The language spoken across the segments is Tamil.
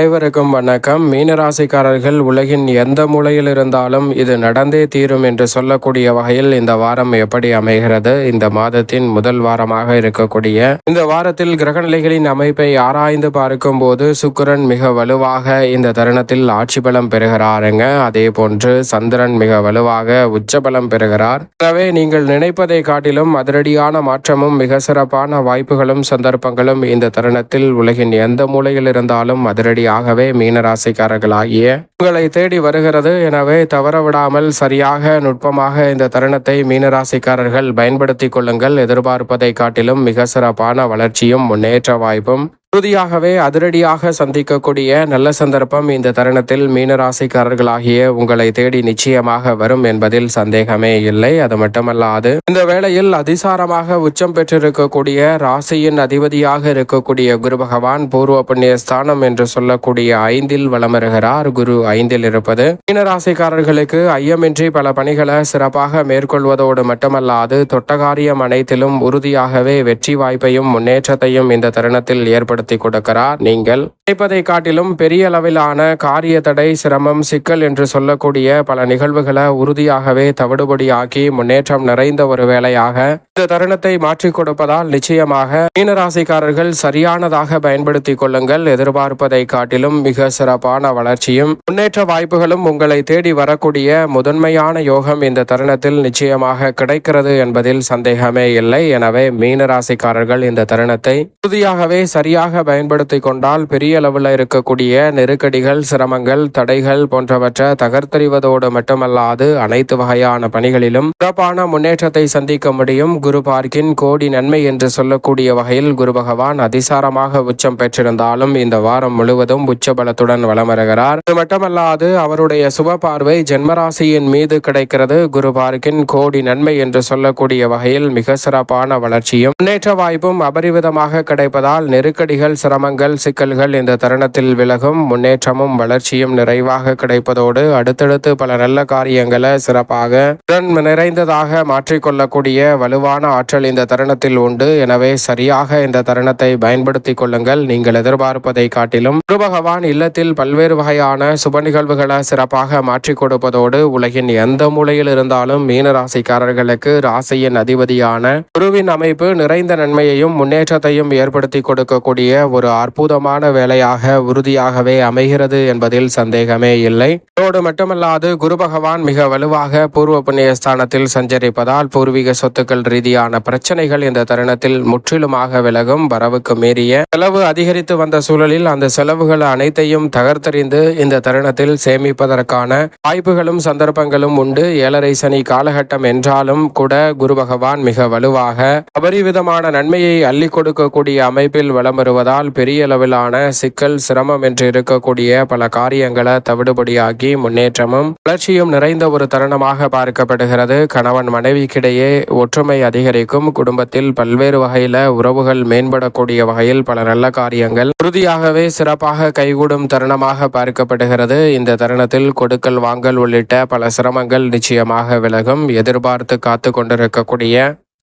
அனைவருக்கும் வணக்கம். மீனராசிக்காரர்கள் உலகின் எந்த மூலையில் இருந்தாலும் இது நடந்தே தீரும் என்று சொல்லக்கூடிய வகையில் இந்த வாரம் எப்படி அமைகிறது? இந்த மாதத்தின் முதல் வாரமாக இருக்கக்கூடிய இந்த வாரத்தில் கிரகநிலைகளின் அமைப்பை ஆராய்ந்து பார்க்கும் போது சுக்கரன் மிக வலுவாக இந்த தருணத்தில் ஆட்சி பலம் பெறுகிறாருங்க. அதே போன்று சந்திரன் மிக வலுவாக உச்ச பலம் பெறுகிறார். எனவே நீங்கள் நினைப்பதை காட்டிலும் அதிரடியான மாற்றமும் மிக சிறப்பான வாய்ப்புகளும் சந்தர்ப்பங்களும் இந்த தருணத்தில் உலகின் எந்த மூலையில் இருந்தாலும் அதிரடி அதிரடியாகவே மீனராசிக்காரர்களாகிய உங்களை தேடி வருகிறது. எனவே தவறவிடாமல் சரியாக நுட்பமாக இந்த தருணத்தை மீனராசிக்காரர்கள் பயன்படுத்திக் கொள்ளுங்கள். எதிர்பார்ப்பதை காட்டிலும் மிக சிறப்பான வளர்ச்சியும் முன்னேற்ற வாய்ப்பும் உறுதியாகவே அதிரடியாக சந்திக்கக்கூடிய நல்ல சந்தர்ப்பம் இந்த தருணத்தில் மீனராசிக்காரர்களாகிய உங்களை தேடி நிச்சயமாக வரும் என்பதில் சந்தேகமே இல்லை. அது மட்டுமல்லாது இந்த வேளையில் அதிசாரமாக உச்சம் பெற்றிருக்கக்கூடிய ராசியின் அதிபதியாக இருக்கக்கூடிய குரு பகவான் பூர்வ புண்ணிய ஸ்தானம் என்று சொல்லக்கூடிய ஐந்தில் வளமருகிறார். குரு ஐந்தில் இருப்பது மீனராசிக்காரர்களுக்கு ஐயமின்றி பல பணிகளை சிறப்பாக மேற்கொள்வதோடு மட்டுமல்லாது தொட்டகாரியம் அனைத்திலும் உறுதியாகவே வெற்றி வாய்ப்பையும் முன்னேற்றத்தையும் இந்த தருணத்தில் ஏற்படுத்தி கொடுக்கிறார். நீங்கள் நினைப்பதை காட்டிலும் பெரிய அளவிலான காரிய தடை சிரமம் சிக்கல் என்று சொல்லக்கூடிய பல நிகழ்வுகளை உறுதியாகவே தவிடுபடியாக்கி முன்னேற்றம் நிறைந்த ஒரு வேலையாக இந்த தருணத்தை மாற்றிக் கொடுப்பதால் நிச்சயமாக மீனராசிக்காரர்கள் சரியானதாக பயன்படுத்திக் கொள்ளுங்கள். எதிர்பார்ப்பதை காட்டிலும் மிக சிறப்பான வளர்ச்சியும் முன்னேற்ற வாய்ப்புகளும் உங்களை தேடி வரக்கூடிய முதன்மையான யோகம் இந்த தருணத்தில் நிச்சயமாக கிடைக்கிறது என்பதில் சந்தேகமே இல்லை. எனவே மீனராசிக்காரர்கள் இந்த தருணத்தை உறுதியாகவே சரியாக பயன்படுத்திக் கொண்டால் பெரிய அளவில் இருக்கக்கூடிய நெருக்கடிகள் சிரமங்கள் தடைகள் போன்றவற்றை தகர்த்தறிவதோடு மட்டுமல்லாது அனைத்து வகையான பணிகளிலும் சிறப்பான முன்னேற்றத்தை சந்திக்க முடியும். குரு பார்க்கின் கோடி நன்மை என்று சொல்லக்கூடிய வகையில் குரு பகவான் அதிசாரமாக உச்சம் பெற்றிருந்தாலும் இந்த வாரம் முழுவதும் உச்ச பலத்துடன் வலம் வருகிறார். மட்டுமல்லாது அவருடைய சுப பார்வை ஜென்மராசியின் மீது கிடைக்கிறது. குரு பார்க்கின் கோடி நன்மை என்று சொல்லக்கூடிய வகையில் மிக சிறப்பான வளர்ச்சியும் முன்னேற்ற வாய்ப்பும் அபரிவிதமாக கிடைப்பதால் நெருக்கடிகள் சிரமங்கள் சிக்கல்கள் இந்த தருணத்தில் விலகும். முன்னேற்றமும் வளர்ச்சியும் நிறைவாக கிடைப்பதோடு அடுத்தடுத்து பல நல்ல காரியங்களை சிறப்பாக திறன் நிறைந்ததாக மாற்றிக்கொள்ளக்கூடிய வலுவான ஆற்றல் இந்த தருணத்தில் உண்டு. எனவே சரியாக இந்த தருணத்தை பயன்படுத்திக் கொள்ளுங்கள். நீங்கள் எதிர்பார்ப்பதை காட்டிலும் குரு பகவான் இல்லத்தில் பல்வேறு வகையான சுப நிகழ்வுகளை சிறப்பாக மாற்றிக் கொடுப்பதோடு உலகின் எந்த மூலையில் இருந்தாலும் மீன ராசிக்காரர்களுக்கு ராசியின் அதிபதியான குருவின் அமைப்பு நிறைந்த நன்மையையும் முன்னேற்றத்தையும் ஏற்படுத்தி கொடுக்கக்கூடிய ஒரு அற்புதமான வேலையாக உறுதியாகவே அமைகிறது என்பதில் சந்தேகமே இல்லை. அதோடு மட்டுமல்லாது குரு பகவான் மிக வலுவாக பூர்வ புண்ணிய ஸ்தானத்தில் சஞ்சரிப்பதால் பூர்வீக சொத்துக்கள் ரீதியான பிரச்சனைகள் இந்த தருணத்தில் முற்றிலுமாக விலகும் வரவுக்கு மீறிய செலவு அதிகரித்து வந்த சூழலில் அந்த செலவுகள் அனைத்தையும் தகர்த்தறிந்து இந்த தருணத்தில் சேமிப்பதற்கான வாய்ப்புகளும் சந்தர்ப்பங்களும் உண்டு. ஏழரை சனி காலகட்டம் என்றாலும் கூட குரு பகவான் மிக வலுவாக அபரிவிதமான நன்மையை அள்ளி கொடுக்கக்கூடிய அமைப்பில் வலம் வருவதால் பெரிய அளவிலான சிக்கல் சிரமம் என்று இருக்கக்கூடிய பல காரியங்களை தவிடுபடியாகி முன்னேற்றமும் வளர்ச்சியும் நிறைந்த ஒரு தருணமாக பார்க்கப்படுகிறது. கணவன் மனைவிக்கிடையே ஒற்றுமை அதிகரிக்கும். குடும்பத்தில் பல்வேறு வகையில உறவுகள் மேம்படக்கூடிய வகையில் பல நல்ல காரியங்கள் உறுதியாகவே சிறப்பாக கைகூடும் தருணமாக பார்க்கப்படுகிறது. இந்த தருணத்தில் கொடுக்கல் வாங்கல் உள்ளிட்ட பல சிரமங்கள் நிச்சயமாக விலகும். எதிர்பார்த்து காத்து கொண்டிருக்கக்கூடிய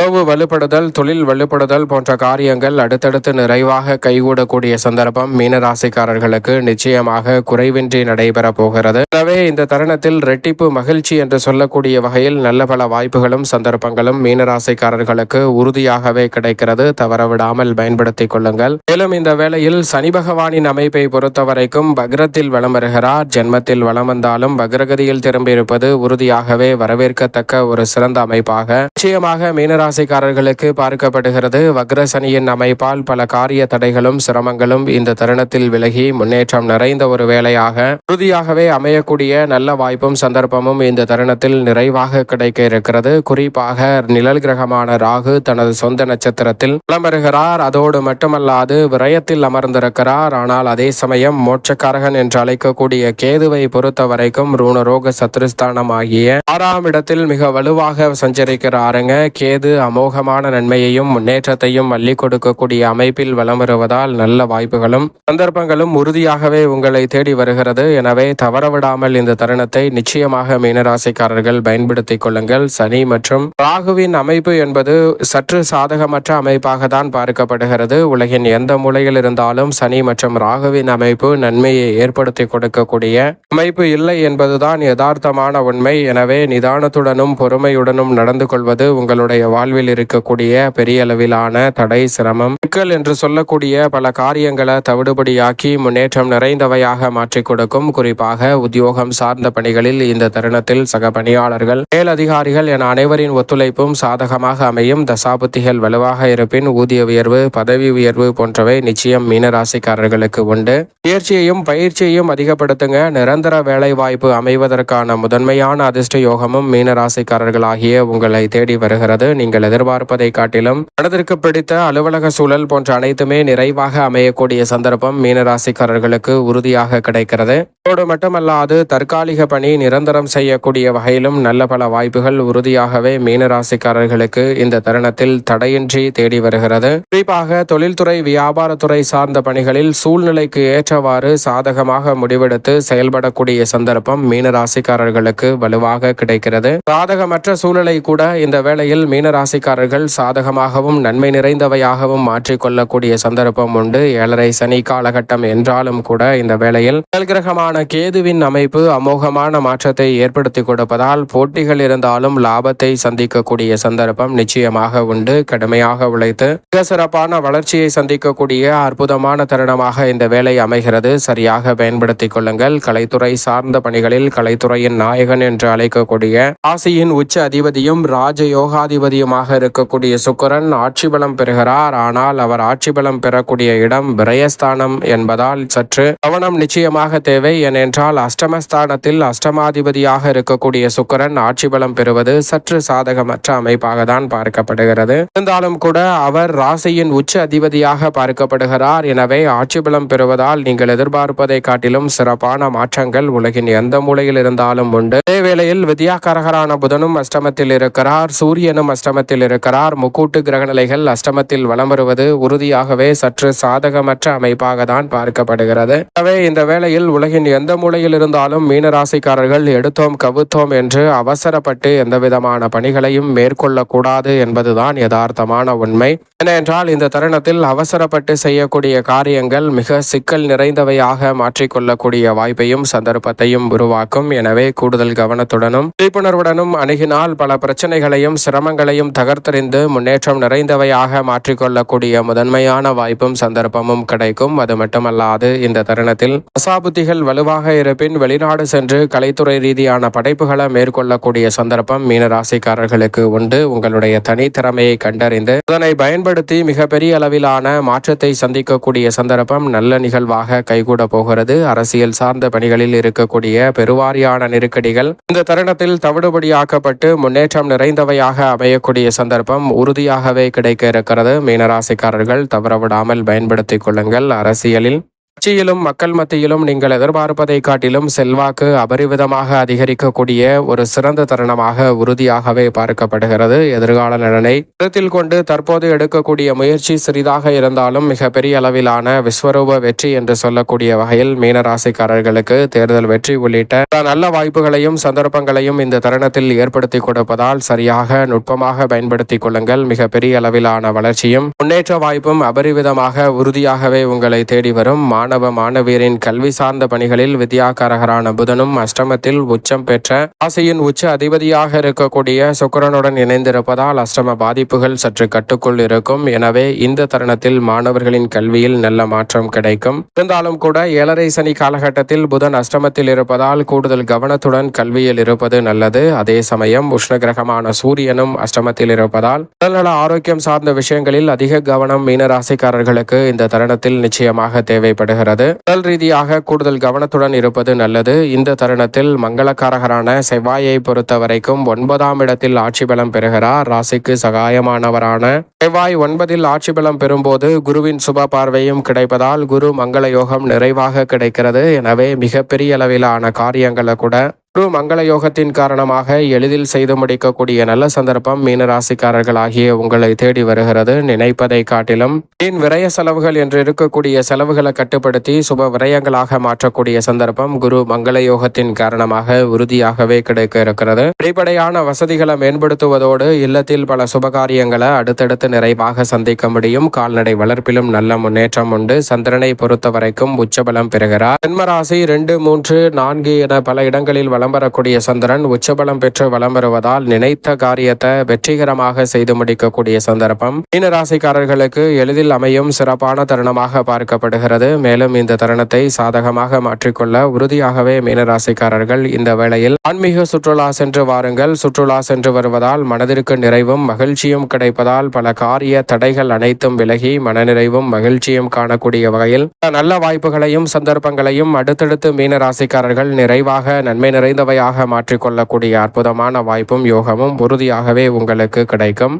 உறவு வலுப்படுதல் தொழில் வலுப்படுதல் போன்ற காரியங்கள் அடுத்தடுத்து நிறைவாக கைகூடக்கூடிய சந்தர்ப்பம் மீனராசிக்காரர்களுக்கு நிச்சயமாக குறைவின்றி நடைபெற போகிறது. எனவே இந்த தருணத்தில் ரெட்டிப்பு மகிழ்ச்சி என்று சொல்லக்கூடிய வகையில் நல்ல பல வாய்ப்புகளும் சந்தர்ப்பங்களும் மீனராசிக்காரர்களுக்கு உறுதியாகவே கிடைக்கிறது. தவறவிடாமல் பயன்படுத்திக் கொள்ளுங்கள். மேலும் இந்த வேளையில் சனி பகவானின் அமைப்பை பொறுத்தவரைக்கும் பக்ரத்தில் வலம் வருகிறார். ஜென்மத்தில் வலம் வந்தாலும் பக்ரகதியில் திரும்பியிருப்பது உறுதியாகவே வரவேற்கத்தக்க ஒரு சிறந்த அமைப்பாக. நிச்சயமாக ராசிக்காரர்களுக்கு பார்க்கப்படுகிறது. வக்ரசனியின் அமைப்பால் பல காரிய தடைகளும் சிரமங்களும் இந்த தருணத்தில் விலகி முன்னேற்றம் நிறைந்த ஒரு வேலையாக உறுதியாகவே அமையக்கூடிய நல்ல வாய்ப்பும் சந்தர்ப்பமும் இந்த தருணத்தில் நிறைவாக கிடைக்க இருக்கிறது. குறிப்பாக நிழல் கிரகமான ராகு தனது சொந்த நட்சத்திரத்தில் புலம்பெறுகிறார் அதோடு மட்டுமல்லாது விரயத்தில் அமர்ந்திருக்கிறார். ஆனால் அதே சமயம் மோட்சக்காரகன் என்று அழைக்கக்கூடிய கேதுவை பொறுத்த வரைக்கும் ரூணரோக சத்ருஸ்தானம் ஆகிய ஆறாம் இடத்தில் மிக வலுவாக சஞ்சரிக்கிறாருங்க. கேது அமோகமான நன்மையையும் முன்னேற்றத்தையும் அள்ளி கொடுக்கக்கூடிய அமைப்பில் வலம் வருவதால் நல்ல வாய்ப்புகளும் சந்தர்ப்பங்களும் உறுதியாகவே உங்களை தேடி வருகிறது. எனவே தவறவிடாமல் இந்த தருணத்தை நிச்சயமாக மீனராசிக்காரர்கள் பயன்படுத்திக் கொள்ளுங்கள். சனி மற்றும் ராகுவின் அமைப்பு என்பது சற்று சாதகமற்ற அமைப்பாக தான் பார்க்கப்படுகிறது. உலகின் எந்த மூலையில் இருந்தாலும் சனி மற்றும் ராகுவின் அமைப்பு நன்மையை ஏற்படுத்தி கொடுக்கக்கூடிய அமைப்பு இல்லை என்பதுதான் யதார்த்தமான உண்மை. எனவே நிதானத்துடனும் பொறுமையுடனும் நடந்து கொள்வது உங்களுடைய வாழ்வில் இருக்கக்கூடிய பெரிய அளவிலான தடை சிரமம் சிக்கல் என்று சொல்லக்கூடிய பல காரியங்களை தவிடுபடியாக்கி முன்னேற்றம் நிறைந்தவையாக மாற்றிக் கொடுக்கும். குறிப்பாக உத்தியோகம் சார்ந்த பணிகளில் இந்த தருணத்தில் சக பணியாளர்கள் மேலதிகாரிகள் என அனைவரின் ஒத்துழைப்பும் சாதகமாக அமையும். தசாபுத்திகள் வலுவாக இருப்பின் ஊதிய உயர்வு பதவி உயர்வு போன்றவை நிச்சயம் மீனராசிக்காரர்களுக்கு உண்டு. முயற்சியையும் பயிற்சியையும் அதிகப்படுத்துங்க. நிரந்தர வேலை வாய்ப்பு அமைவதற்கான முதன்மையான அதிர்ஷ்ட யோகமும் மீனராசிக்காரர்களாகிய உங்களை தேடி வருகிறது. நீங்கள் எதிர்பார்ப்பதை காட்டிலும் மனதிற்கு பிடித்த அலுவலக சூழல் போன்ற அனைத்துமே நிறைவாக அமையக்கூடிய சந்தர்ப்பம் மீனராசிக்காரர்களுக்கு உறுதியாக கிடைக்கிறது. அதோடு மட்டுமல்லாது தற்காலிக பணி நிரந்தரம் செய்யக்கூடிய வகையிலும் நல்ல பல வாய்ப்புகள் உறுதியாகவே மீனராசிக்காரர்களுக்கு இந்த தருணத்தில் தடையின்றி தேடி வருகிறது. குறிப்பாக தொழில்துறை வியாபாரத்துறை சார்ந்த பணிகளில் சூழ்நிலைக்கு ஏற்றவாறு சாதகமாக முடிவெடுத்து செயல்படக்கூடிய சந்தர்ப்பம் மீனராசிக்காரர்களுக்கு வலுவாக கிடைக்கிறது. சாதகமற்ற சூழலை கூட இந்த வேளையில் மீனராசிக்காரர்கள் சாதகமாகவும் நன்மை நிறைந்தவையாகவும் மாற்றிக்கொள்ளக்கூடிய சந்தர்ப்பம் உண்டு. ஏழரை சனி காலகட்டம் என்றாலும் கூட இந்த வேளையில். கிரகமான கேதுவின் அமைப்பு அமோகமான மாற்றத்தை ஏற்படுத்தி கொடுப்பதால் போட்டிகள் இருந்தாலும் லாபத்தை சந்திக்கக்கூடிய சந்தர்ப்பம் நிச்சயமாக உண்டு. கடுமையாக உழைத்து மிக சிறப்பான வளர்ச்சியை சந்திக்கக்கூடிய அற்புதமான தருணமாக இந்த வேலை அமைகிறது. சரியாக பயன்படுத்திக் கொள்ளுங்கள். கலைத்துறை சார்ந்த பணிகளில் கலைத்துறையின் நாயகன் என்று அழைக்கக்கூடிய ராசியின் உச்ச அதிபதியும் ராஜ யோகாதிபதியுமாக இருக்கக்கூடிய சுக்கரன் ஆட்சி பலம் பெறுகிறார். ஆனால் அவர் ஆட்சி பலம் பெறக்கூடிய இடம் விரயஸ்தானம் என்பதால் சற்று கவனம் நிச்சயமாக தேவை. ஏனென்றால் அஷ்டமஸ்தானத்தில் அஷ்டமாதிபதியாக இருக்கக்கூடிய சுக்கிரன் ஆட்சி பலம் பெறுவது சற்று சாதகமற்ற அமைப்பாக தான் பார்க்கப்படுகிறது. இருந்தாலும் கூட அவர் ராசியின் உச்ச அதிபதியாக பார்க்கப்படுகிறார். எனவே ஆட்சி பலம் பெறுவதால் நீங்கள் எதிர்பார்ப்பதை காட்டிலும் சிறப்பான மாற்றங்கள் உலகின் எந்த மூலையில் இருந்தாலும் உண்டு. அதே வேளையில் வித்யாகரகரான புதனும் அஷ்டமத்தில் இருக்கிறார். சூரியனும் அஷ்டமத்தில் இருக்கிறார். முக்கூட்டு கிரகநிலைகள் அஷ்டமத்தில் வலம் வருவது உறுதியாகவே சற்று சாதகமற்ற அமைப்பாக தான் பார்க்கப்படுகிறது. எனவே இந்த வேளையில் உலகின் எந்த மூலையில் இருந்தாலும் மீனராசிக்காரர்கள் எடுத்தோம் கவுத்தோம் என்று அவசரப்பட்டு எந்தவிதமான பணிகளையும் மேற்கொள்ளக்கூடாது என்பதுதான் யதார்த்தமான உண்மை. ஏனென்றால் இந்த தருணத்தில் அவசரப்பட்டு செய்யக்கூடிய காரியங்கள் மிக சிக்கல் நிறைந்தவையாக மாற்றிக்கொள்ளக்கூடிய வாய்ப்பையும் சந்தர்ப்பத்தையும் உருவாக்கும். எனவே கூடுதல் கவனத்துடனும் விழிப்புணர்வுடனும் அணுகினால் பல பிரச்சனைகளையும் சிரமங்களையும் தகர்த்தறிந்து முன்னேற்றம் நிறைந்தவையாக மாற்றிக்கொள்ளக்கூடிய முதன்மையான வாய்ப்பும் சந்தர்ப்பமும் கிடைக்கும். அது மட்டுமல்லாது இந்த தருணத்தில் அசாபுத்திகள் வலுவாக இருப்பின் வெளிநாடு சென்று கலைத்துறை ரீதியான படைப்புகளை மேற்கொள்ளக்கூடிய சந்தர்ப்பம் மீனராசிக்காரர்களுக்கு உண்டு. உங்களுடைய தனித்திறமையை கண்டறிந்து அதனை பயன்படுத்தி மிகப்பெரிய அளவிலான மாற்றத்தை சந்திக்கக்கூடிய சந்தர்ப்பம் நல்ல நிகழ்வாக கைகூட போகிறது. அரசியல் சார்ந்த பணிகளில் இருக்கக்கூடிய பெருவாரியான நெருக்கடிகள் இந்த தருணத்தில் தவிடுபடியாக்கப்பட்டு முன்னேற்றம் நிறைந்தவையாக அமையக்கூடிய சந்தர்ப்பம் உறுதியாகவே கிடைக்க இருக்கிறது. மீனராசிக்காரர்கள் தவறவிடாமல் பயன்படுத்திக் கொள்ளுங்கள். அரசியலில் கட்சியிலும் மக்கள் மத்தியிலும் நீங்கள் எதிர்பார்ப்பதை காட்டிலும் செல்வாக்கு அபரிவிதமாக அதிகரிக்கக்கூடிய ஒரு சிறந்த தருணமாக உறுதியாகவே பார்க்கப்படுகிறது. எதிர்கால நலனை கருத்தில் கொண்டு தற்போது எடுக்கக்கூடிய முயற்சி சிறிதாக இருந்தாலும் மிகப்பெரிய அளவிலான விஸ்வரூப வெற்றி என்று சொல்லக்கூடிய வகையில் மீனராசிக்காரர்களுக்கு தேர்தல் வெற்றி உள்ளிட்ட நல்ல வாய்ப்புகளையும் சந்தர்ப்பங்களையும் இந்த தருணத்தில் ஏற்படுத்தி கொடுப்பதால் சரியாக நுட்பமாக பயன்படுத்திக் கொள்ளுங்கள். மிகப்பெரிய அளவிலான வளர்ச்சியும் முன்னேற்ற வாய்ப்பும் அபரிவிதமாக உறுதியாகவே உங்களை தேடி வரும். மாணவ மாணவியரின் கல்வி சார்ந்த பணிகளில் வித்யாகாரகரான புதனும் அஷ்டமத்தில் உச்சம் பெற்ற ராசியின் உச்ச அதிபதியாக இருக்கக்கூடிய சுக்கிரனுடன் இணைந்திருப்பதால் அஷ்டம பாதிப்புகள் சற்று கட்டுக்குள் இருக்கும். எனவே இந்த தருணத்தில் மாணவர்களின் கல்வியில் நல்ல மாற்றம் கிடைக்கும். இருந்தாலும் கூட ஏழரை சனி காலகட்டத்தில் புதன் அஷ்டமத்தில் இருப்பதால் கூடுதல் கவனத்துடன் கல்வியில் இருப்பது நல்லது. அதே சமயம் உஷ்ண கிரகமான சூரியனும் அஷ்டமத்தில் இருப்பதால் உடல்நல ஆரோக்கியம் சார்ந்த விஷயங்களில் அதிக கவனம் மீனராசிக்காரர்களுக்கு இந்த தருணத்தில் நிச்சயமாக தேவைப்படுகிறது உடல் ரீதியாக கூடுதல் கவனத்துடன் இருப்பது நல்லது. இந்த தருணத்தில் மங்களக்காரகரான செவ்வாயை பொறுத்த வரைக்கும் ஒன்பதாம் இடத்தில் ஆட்சி பலம் பெறுகிறார். ராசிக்கு சகாயமானவரான செவ்வாய் ஒன்பதில் ஆட்சி பலம் பெறும்போது குருவின் சுப பார்வையும் கிடைப்பதால் குரு மங்கள யோகம் நிறைவாக கிடைக்கிறது. எனவே மிகப்பெரிய அளவிலான காரியங்களை கூட குரு மங்கள யோகத்தின் காரணமாக எளிதில் செய்து முடிக்கக்கூடிய நல்ல சந்தர்ப்பம் மீனராசிக்காரர்கள் ஆகிய உங்களை தேடி வருகிறது. நினைப்பதை காட்டிலும் மீன் விரய செலவுகள் என்று இருக்கக்கூடிய செலவுகளை கட்டுப்படுத்தி சுப விரயங்களாக மாற்றக்கூடிய சந்தர்ப்பம் குரு மங்கள யோகத்தின் காரணமாக உறுதியாகவே கிடைக்க இருக்கிறது. அடிப்படையான வசதிகளை மேம்படுத்துவதோடு இல்லத்தில் பல சுபகாரியங்களை அடுத்தடுத்து நிறைவாக சந்திக்க முடியும். கால்நடை வளர்ப்பிலும் நல்ல முன்னேற்றம் உண்டு. சந்திரனை பொறுத்த வரைக்கும் உச்சபலம் பெறுகிறார். ஜென்மராசி ரெண்டு மூன்று நான்கு என பல இடங்களில் வலம் வரக்கூடிய சந்திரன் உச்சபலம் பெற்று வலம் வருவதால் நினைத்த காரியத்தை வெற்றிகரமாக செய்து முடிக்கக்கூடிய சந்தர்ப்பம். மீனராசிக்காரர்களுக்கு எளிதில் அமையும் சிறப்பான தருணமாக பார்க்கப்படுகிறது. மேலும் இந்த தருணத்தை சாதகமாக மாற்றிக்கொள்ள உறுதியாகவே மீனராசிக்காரர்கள் இந்த வேளையில் ஆன்மீக சுற்றுலா சென்று வாருங்கள். சுற்றுலா சென்று வருவதால் மனதிற்கு நிறைவும் மகிழ்ச்சியும் கிடைப்பதால் பல காரிய தடைகள் அனைத்தும் விலகி மனநிறைவும் மகிழ்ச்சியும் காணக்கூடிய வகையில் நல்ல வாய்ப்புகளையும் சந்தர்ப்பங்களையும் அடுத்தடுத்து மீனராசிக்காரர்கள் நிறைவாக நன்மை நிறை நிறைந்தவையாக மாற்றிக்கொள்ளக்கூடிய அற்புதமான வாய்ப்பும் யோகமும் உறுதியாகவே உங்களுக்கு கிடைக்கும்.